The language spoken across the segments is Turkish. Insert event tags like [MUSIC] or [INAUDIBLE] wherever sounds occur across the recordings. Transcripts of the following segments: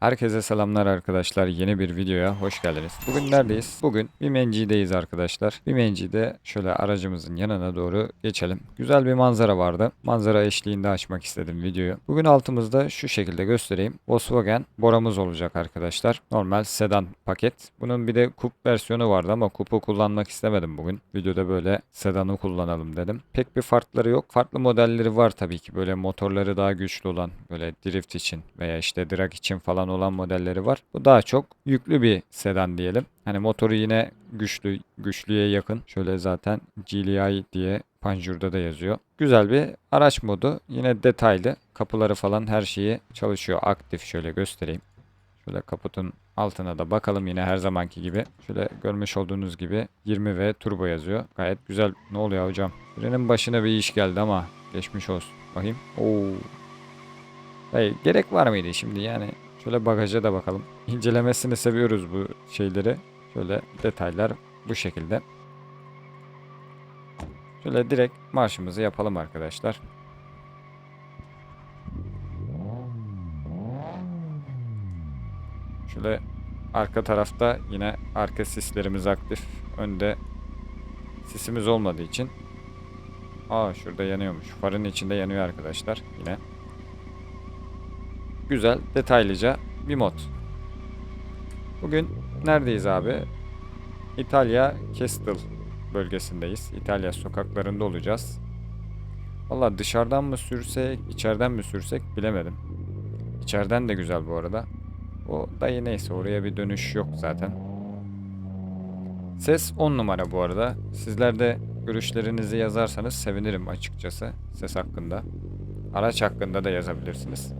Herkese selamlar arkadaşlar. Yeni bir videoya hoş geldiniz. Bugün neredeyiz? Bugün bir mencideyiz arkadaşlar. Bir mencide şöyle aracımızın yanına doğru geçelim. Güzel bir manzara vardı. Manzara eşliğinde açmak istedim videoyu. Bugün altımızda şu şekilde göstereyim. Volkswagen boramız olacak arkadaşlar. Normal sedan paket. Bunun bir de kup versiyonu vardı ama kupu kullanmak istemedim bugün. Videoda böyle sedanı kullanalım dedim. Pek bir farkları yok. Farklı modelleri var tabii ki. Böyle motorları daha güçlü olan böyle drift için veya işte drag için falan olan modelleri var. Bu daha çok yüklü bir sedan diyelim. Hani motoru yine güçlü, güçlüye yakın. Şöyle zaten GLI diye panjurda da yazıyor. Güzel bir araç modu. Yine detaylı. Kapıları falan her şeyi çalışıyor. Aktif şöyle göstereyim. Şöyle kaputun altına da bakalım yine her zamanki gibi. Şöyle görmüş olduğunuz gibi 20 ve turbo yazıyor. Gayet güzel. Ne oluyor hocam? Birinin başına bir iş geldi ama geçmiş olsun. Bakayım. Oo. Hayır, gerek var mıydı şimdi yani? Şöyle bagaja da bakalım. İncelemesini seviyoruz bu şeyleri. Şöyle detaylar bu şekilde. Şöyle direkt marşımızı yapalım arkadaşlar. Şöyle arka tarafta yine arka sislerimiz aktif. Önde sisimiz olmadığı için. Aa şurada yanıyormuş. Farın içinde yanıyor arkadaşlar yine. Güzel, detaylıca bir mod. Bugün neredeyiz abi? İtalya Kestel bölgesindeyiz. İtalya sokaklarında olacağız. Valla dışarıdan mı sürsek, içeriden mi sürsek bilemedim. İçeriden de güzel bu arada. O dayı neyse oraya bir dönüş yok zaten. Ses 10 numara bu arada. Sizler de görüşlerinizi yazarsanız sevinirim açıkçası ses hakkında. Araç hakkında da yazabilirsiniz.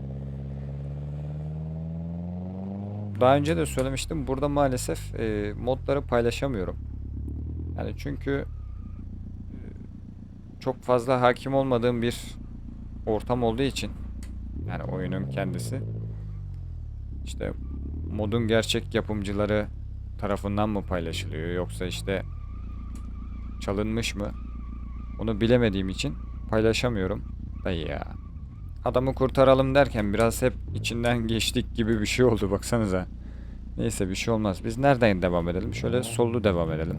Daha önce de söylemiştim. Burada maalesef e, modları paylaşamıyorum. Yani çünkü e, çok fazla hakim olmadığım bir ortam olduğu için yani oyunun kendisi işte modun gerçek yapımcıları tarafından mı paylaşılıyor yoksa işte çalınmış mı? Onu bilemediğim için paylaşamıyorum. Dayı ya. Adamı kurtaralım derken biraz hep içinden geçtik gibi bir şey oldu baksanıza. Neyse bir şey olmaz. Biz nereden devam edelim? Şöyle sollu devam edelim.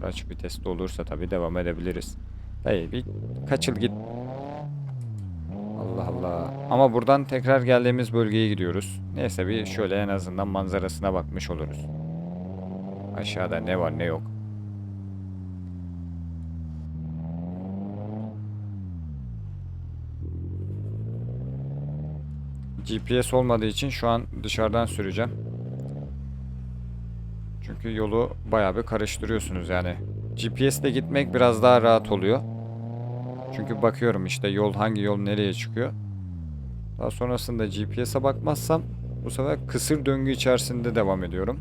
Araç vitesli olursa tabii devam edebiliriz. Dayı bir kaçıl git. Allah Allah. Ama buradan tekrar geldiğimiz bölgeye gidiyoruz. Neyse bir şöyle en azından manzarasına bakmış oluruz. Aşağıda ne var ne yok. GPS olmadığı için şu an dışarıdan süreceğim. Çünkü yolu bayağı bir karıştırıyorsunuz yani. GPS ile gitmek biraz daha rahat oluyor. Çünkü bakıyorum işte yol hangi yol nereye çıkıyor. Daha sonrasında GPS'e bakmazsam bu sefer kısır döngü içerisinde devam ediyorum.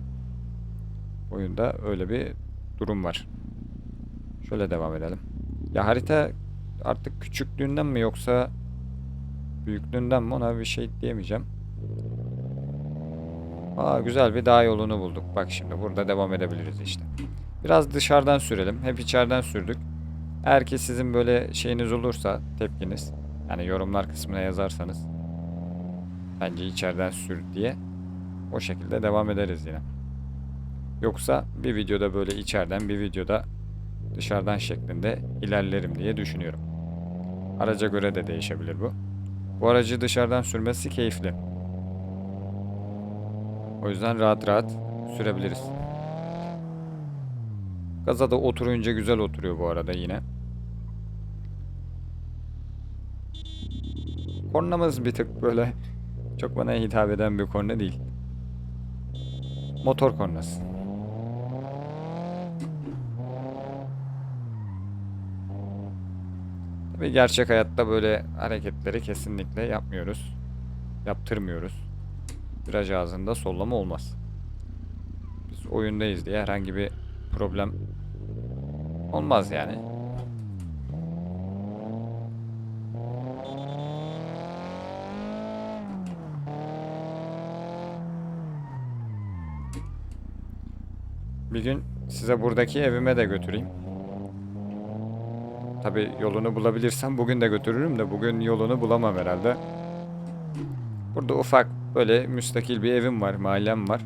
Oyunda öyle bir durum var. Şöyle devam edelim. Ya harita artık küçüklüğünden mi yoksa büyüklüğünden mi ona bir şey diyemeyeceğim. Aa güzel bir dağ yolunu bulduk. Bak şimdi burada devam edebiliriz işte. Biraz dışarıdan sürelim. Hep içeriden sürdük. Eğer ki sizin böyle şeyiniz olursa tepkiniz yani yorumlar kısmına yazarsanız bence içeriden sür diye o şekilde devam ederiz yine. Yoksa bir videoda böyle içeriden bir videoda dışarıdan şeklinde ilerlerim diye düşünüyorum. Araca göre de değişebilir bu. Bu aracı dışarıdan sürmesi keyifli. O yüzden rahat rahat sürebiliriz. Gaza da oturunca güzel oturuyor bu arada yine. Kornamız bir tık böyle çok bana hitap eden bir korna değil. Motor kornası. Tabii gerçek hayatta böyle hareketleri kesinlikle yapmıyoruz. Yaptırmıyoruz. Viraj ağzında sollama olmaz. Biz oyundayız diye herhangi bir problem olmaz yani. Bir gün size buradaki evime de götüreyim. Tabi yolunu bulabilirsem bugün de götürürüm de bugün yolunu bulamam herhalde. Burada ufak böyle müstakil bir evim var, mahallem var.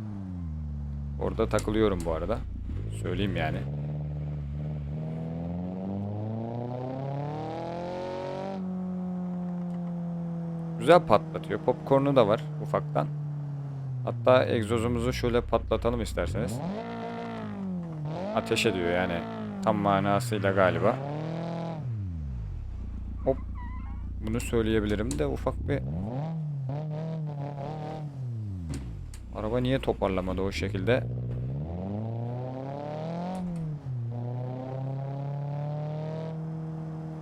Orada takılıyorum bu arada. Söyleyeyim yani. Güzel patlatıyor. Popcorn'u da var ufaktan. Hatta egzozumuzu şöyle patlatalım isterseniz. Ateş ediyor yani tam manasıyla galiba. Hop. Bunu söyleyebilirim de ufak bir Araba niye toparlamadı o şekilde?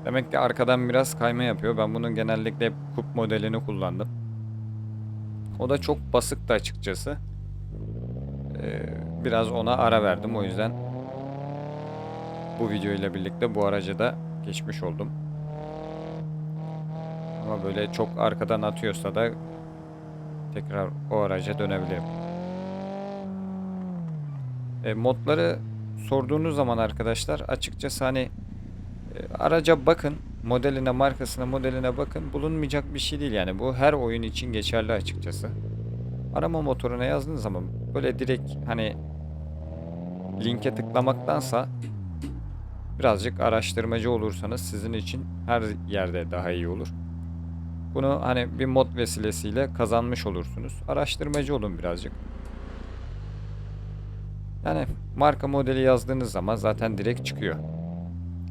Demek ki arkadan biraz kayma yapıyor. Ben bunun genellikle kup modelini kullandım. O da çok basıktı açıkçası. Ee, biraz ona ara verdim o yüzden. Bu video ile birlikte bu araca da geçmiş oldum. Ama böyle çok arkadan atıyorsa da tekrar o araca dönebilirim. E, modları sorduğunuz zaman arkadaşlar açıkçası hani e, araca bakın, modeline, markasına, modeline bakın. Bulunmayacak bir şey değil yani. Bu her oyun için geçerli açıkçası. Arama motoruna yazdığınız zaman böyle direkt hani linke tıklamaktansa birazcık araştırmacı olursanız sizin için her yerde daha iyi olur. Bunu hani bir mod vesilesiyle kazanmış olursunuz. Araştırmacı olun birazcık. Yani marka modeli yazdığınız zaman zaten direkt çıkıyor.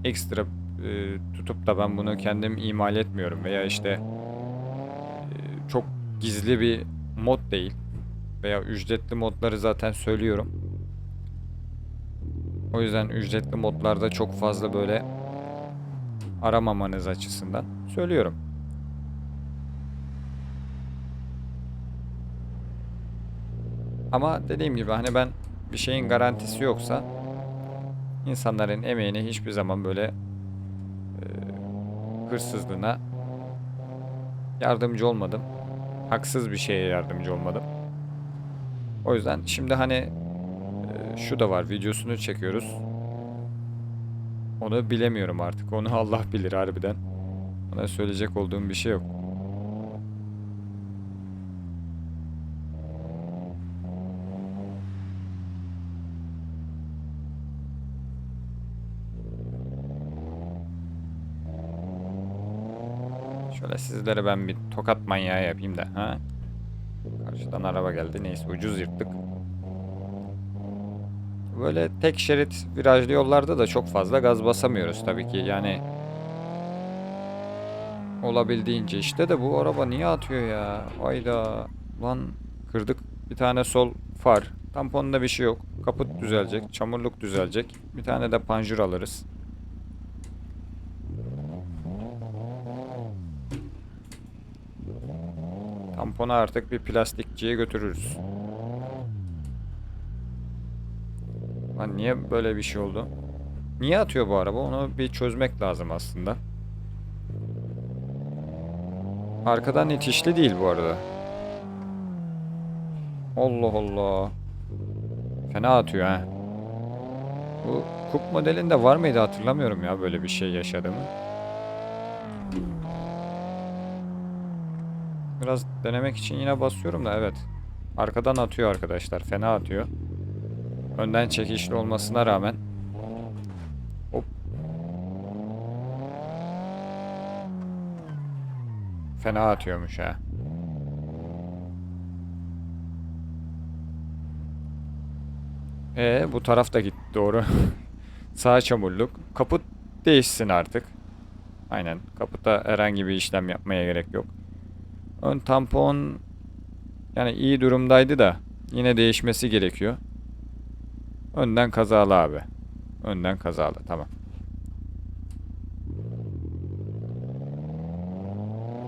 Ekstra e, tutup da ben bunu kendim imal etmiyorum veya işte e, çok gizli bir mod değil veya ücretli modları zaten söylüyorum. O yüzden ücretli modlarda çok fazla böyle aramamanız açısından söylüyorum. Ama dediğim gibi hani ben bir şeyin garantisi yoksa insanların emeğine hiçbir zaman böyle e, hırsızlığına yardımcı olmadım. Haksız bir şeye yardımcı olmadım. O yüzden şimdi hani e, şu da var videosunu çekiyoruz. Onu bilemiyorum artık. Onu [LAUGHS] Allah bilir harbiden. Ona söyleyecek olduğum bir şey yok. Şöyle sizlere ben bir tokat manyağı yapayım da. Ha? Karşıdan araba geldi. Neyse ucuz yırttık. Böyle tek şerit virajlı yollarda da çok fazla gaz basamıyoruz tabii ki. Yani olabildiğince işte de bu araba niye atıyor ya? Ayda lan kırdık bir tane sol far. Tamponda bir şey yok. Kaput düzelecek, çamurluk düzelecek. Bir tane de panjur alırız. Tamponu artık bir plastikçiye götürürüz. Lan niye böyle bir şey oldu? Niye atıyor bu araba? Onu bir çözmek lazım aslında. Arkadan itişli değil bu arada. Allah Allah. Fena atıyor ha. Bu kup modelinde var mıydı hatırlamıyorum ya böyle bir şey yaşadığımı. Biraz denemek için yine basıyorum da evet. Arkadan atıyor arkadaşlar. Fena atıyor. Önden çekişli olmasına rağmen. Hop. Fena atıyormuş ha. Ee bu taraf da gitti doğru. [LAUGHS] Sağ çamurluk. Kaput değişsin artık. Aynen. Kaputta herhangi bir işlem yapmaya gerek yok. Ön tampon yani iyi durumdaydı da yine değişmesi gerekiyor. Önden kazalı abi. Önden kazalı tamam.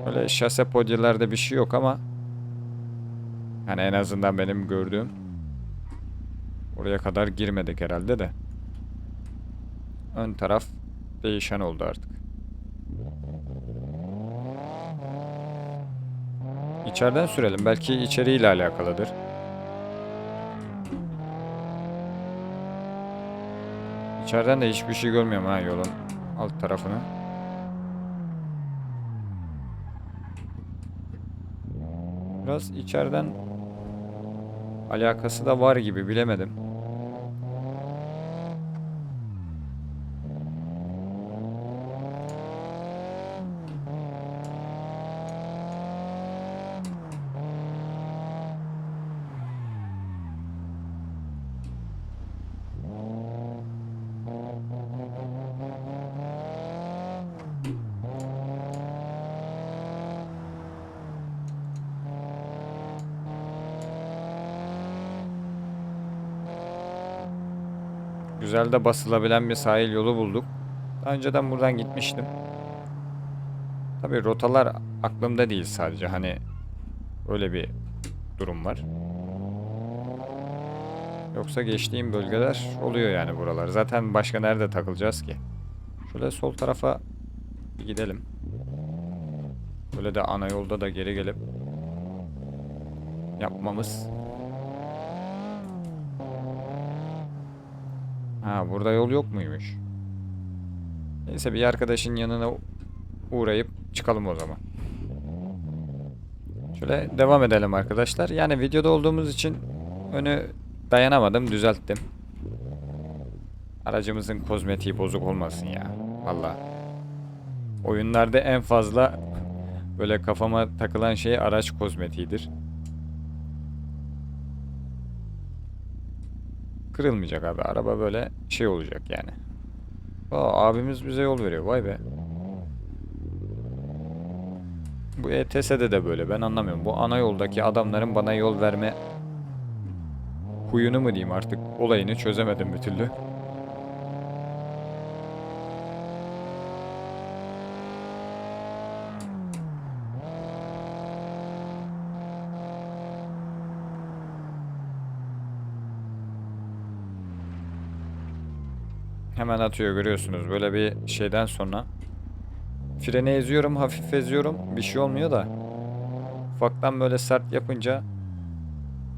Öyle şase podyelerde bir şey yok ama yani en azından benim gördüğüm oraya kadar girmedik herhalde de. Ön taraf değişen oldu artık. İçeriden sürelim. Belki içeriğiyle alakalıdır. İçeriden de hiçbir şey görmüyorum ha yolun alt tarafını. Biraz içeriden alakası da var gibi bilemedim. Güzel de basılabilen bir sahil yolu bulduk. Daha önceden buradan gitmiştim. Tabii rotalar aklımda değil sadece. Hani öyle bir durum var. Yoksa geçtiğim bölgeler oluyor yani buralar. Zaten başka nerede takılacağız ki? Şöyle sol tarafa bir gidelim. Böyle de ana yolda da geri gelip yapmamız Ha burada yol yok muymuş? Neyse bir arkadaşın yanına uğrayıp çıkalım o zaman. Şöyle devam edelim arkadaşlar. Yani videoda olduğumuz için önü dayanamadım düzelttim. Aracımızın kozmetiği bozuk olmasın ya. Valla. Oyunlarda en fazla böyle kafama takılan şey araç kozmetiğidir. Kırılmayacak abi. Araba böyle şey olacak yani. Aa, abimiz bize yol veriyor. Vay be. Bu ETS'de de böyle. Ben anlamıyorum. Bu ana yoldaki adamların bana yol verme huyunu mu diyeyim artık olayını çözemedim bir türlü. Hemen atıyor görüyorsunuz. Böyle bir şeyden sonra. Freni eziyorum, hafif eziyorum. Bir şey olmuyor da. Ufaktan böyle sert yapınca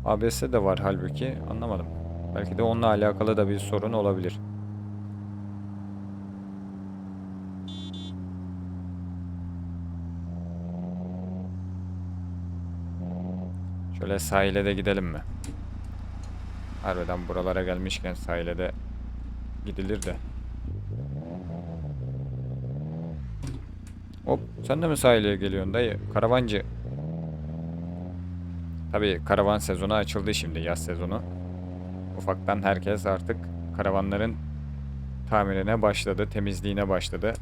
ABS de var halbuki. Anlamadım. Belki de onunla alakalı da bir sorun olabilir. Şöyle sahile de gidelim mi? Harbiden buralara gelmişken sahile de gidilir de. Hop sen de mi sahile geliyorsun dayı? Karavancı. Tabii karavan sezonu açıldı şimdi yaz sezonu. Ufaktan herkes artık karavanların tamirine başladı, temizliğine başladı.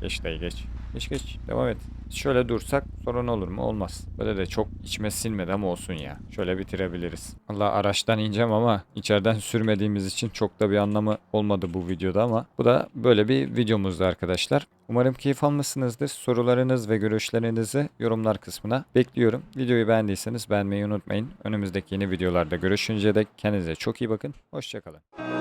Geç dayı geç. Geç geç devam et. Şöyle dursak sorun olur mu? Olmaz. Böyle de çok içime sinmedi ama olsun ya. Şöyle bitirebiliriz. Allah araçtan ineceğim ama içeriden sürmediğimiz için çok da bir anlamı olmadı bu videoda ama bu da böyle bir videomuzdu arkadaşlar. Umarım keyif almışsınızdır. Sorularınız ve görüşlerinizi yorumlar kısmına bekliyorum. Videoyu beğendiyseniz beğenmeyi unutmayın. Önümüzdeki yeni videolarda görüşünceye dek kendinize çok iyi bakın. Hoşçakalın.